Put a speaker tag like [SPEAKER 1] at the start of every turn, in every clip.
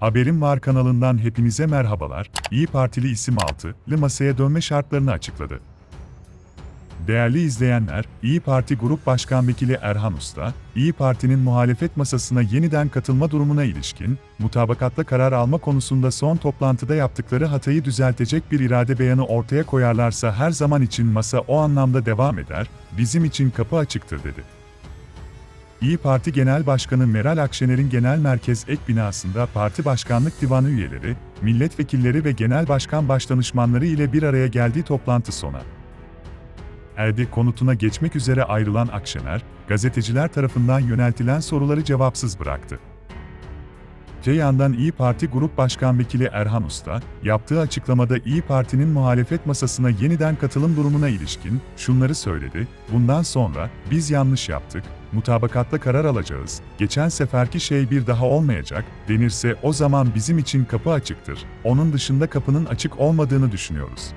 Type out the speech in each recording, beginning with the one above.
[SPEAKER 1] Haberim Var kanalından hepinize merhabalar. İyi Partili isim altılı masaya dönme şartlarını açıkladı. Değerli izleyenler, İyi Parti Grup Başkan Vekili Erhan Usta, İyi Parti'nin muhalefet masasına yeniden katılma durumuna ilişkin, mutabakatla karar alma konusunda son toplantıda yaptıkları hatayı düzeltecek bir irade beyanı ortaya koyarlarsa her zaman için masa o anlamda devam eder, bizim için kapı açıktır dedi. İyi Parti Genel Başkanı Meral Akşener'in genel merkez ek binasında parti başkanlık divanı üyeleri, milletvekilleri ve genel başkan başdanışmanları ile bir araya geldiği toplantı sona erdi konutuna geçmek üzere ayrılan Akşener, gazeteciler tarafından yöneltilen soruları cevapsız bıraktı. Öte yandan İyi Parti Grup Başkan Vekili Erhan Usta, yaptığı açıklamada İyi Parti'nin muhalefet masasına yeniden katılım durumuna ilişkin şunları söyledi, bundan sonra biz yanlış yaptık, mutabakatla karar alacağız, geçen seferki şey bir daha olmayacak, denirse o zaman bizim için kapı açıktır, onun dışında kapının açık olmadığını düşünüyoruz.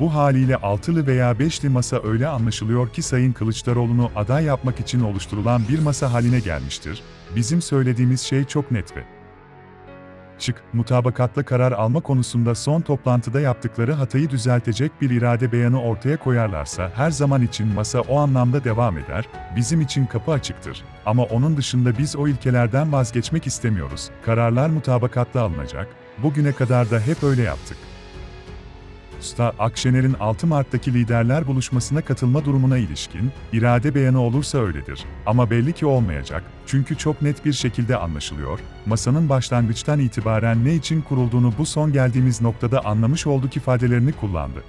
[SPEAKER 1] Bu haliyle altılı veya beşli masa öyle anlaşılıyor ki Sayın Kılıçdaroğlu'nu aday yapmak için oluşturulan bir masa haline gelmiştir. Bizim söylediğimiz şey çok net ve Şık, mutabakatla karar alma konusunda son toplantıda yaptıkları hatayı düzeltecek bir irade beyanı ortaya koyarlarsa her zaman için masa o anlamda devam eder, bizim için kapı açıktır. Ama onun dışında biz o ilkelerden vazgeçmek istemiyoruz. Kararlar mutabakatla alınacak, bugüne kadar da hep öyle yaptık. Usta Akşener'in 6 Mart'taki liderler buluşmasına katılma durumuna ilişkin, irade beyanı olursa öyledir. Ama belli ki olmayacak, çünkü çok net bir şekilde anlaşılıyor, masanın başlangıçtan itibaren ne için kurulduğunu bu son geldiğimiz noktada anlamış olduk ifadelerini kullandı.